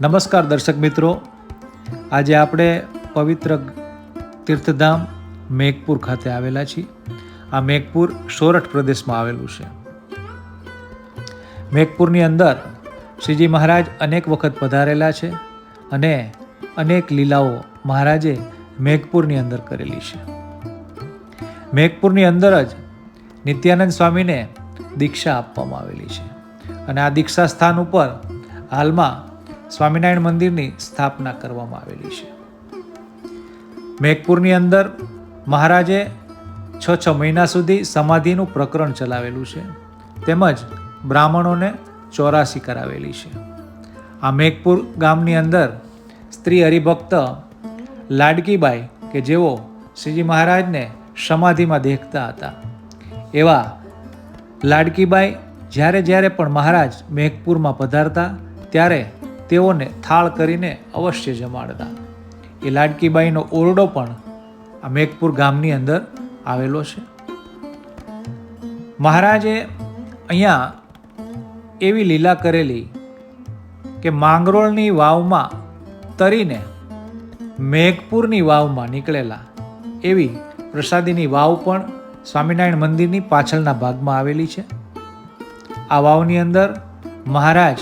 નમસ્કાર દર્શક મિત્રો. આજે આપણે પવિત્ર તીર્થધામ મેઘપુર ખાતે આવેલા છીએ. આ મેઘપુર સોરઠ પ્રદેશમાં આવેલું છે. મેઘપુરની અંદર શ્રીજી મહારાજ અનેક વખત પધારેલા છે અને અનેક લીલાઓ મહારાજે મેઘપુરની અંદર કરેલી છે. મેઘપુરની અંદર જ નિત્યાનંદ સ્વામીને દીક્ષા આપવામાં આવેલી છે. અને આ દીક્ષા સ્થાન ઉપર હાલમાં સ્વામિનારાયણ મંદિરની સ્થાપના કરવામાં આવેલી છે. મેઘપુરની અંદર મહારાજે છ છ મહિના સુધી સમાધિનું પ્રકરણ ચલાવેલું છે. તેમજ બ્રાહ્મણોને ચોરાસી કરાવેલી છે. આ મેઘપુર ગામની અંદર સ્ત્રી હરિભક્ત લાડકીબાઈ કે જેઓ શ્રીજી મહારાજને સમાધિમાં દેખતા હતા. એવા લાડકીબાઈ જ્યારે જ્યારે પણ મહારાજ મેઘપુરમાં પધારતા, ત્યારે તેઓને થાળ કરીને અવશ્ય જમાડતા. એ લાડકીબાઈનો ઓરડો પણ આ મેઘપુર ગામની અંદર આવેલો છે. મહારાજે અહીંયા એવી લીલા કરેલી કે માંગરોળની વાવમાં તરીને મેઘપુરની વાવમાં નીકળેલા એવી પ્રસાદીની વાવ પણ સ્વામિનારાયણ મંદિરની પાછળના ભાગમાં આવેલી છે. આ વાવની અંદર મહારાજ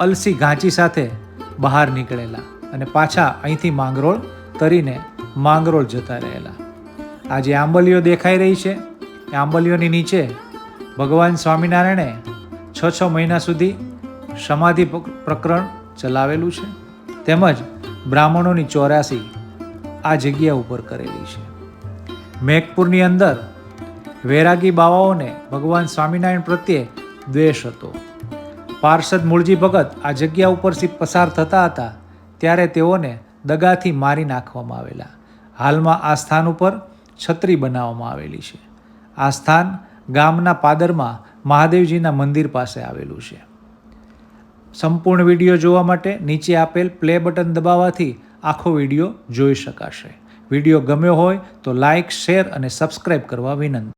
અલસી ઘાંચી સાથે બહાર નીકળેલા અને પાછા અહીંથી માંગરોળ તરીને માંગરોળ જતા રહેલા. આ જે આંબલીઓ દેખાઈ રહી છે. એ આંબલીઓની નીચે ભગવાન સ્વામિનારાયણે છ છ મહિના સુધી સમાધિ પ્રકરણ ચલાવેલું છે. તેમજ બ્રાહ્મણોની ચોરાસી આ જગ્યા ઉપર કરેલી છે. મેઘપુરની અંદર વૈરાગી બાવાઓને ભગવાન સ્વામિનારાયણ પ્રત્યે દ્વેષ હતો. પાર્ષદ મૂળજી ભગત આ જગ્યા ઉપરથી પસાર થતા હતા, ત્યારે તેઓને દગાથી મારી નાખવામાં આવેલા. હાલમાં આ સ્થાન ઉપર છત્રી બનાવવામાં આવેલી છે. આ સ્થાન ગામના પાદરમાં મહાદેવજીના મંદિર પાસે આવેલું છે. સંપૂર્ણ વીડિયો જોવા માટે નીચે આપેલ પ્લે બટન દબાવવાથી આખો વીડિયો જોઈ શકાશે. વીડિયો ગમ્યો હોય તો લાઇક, શેર અને સબસ્ક્રાઇબ કરવા વિનંતી.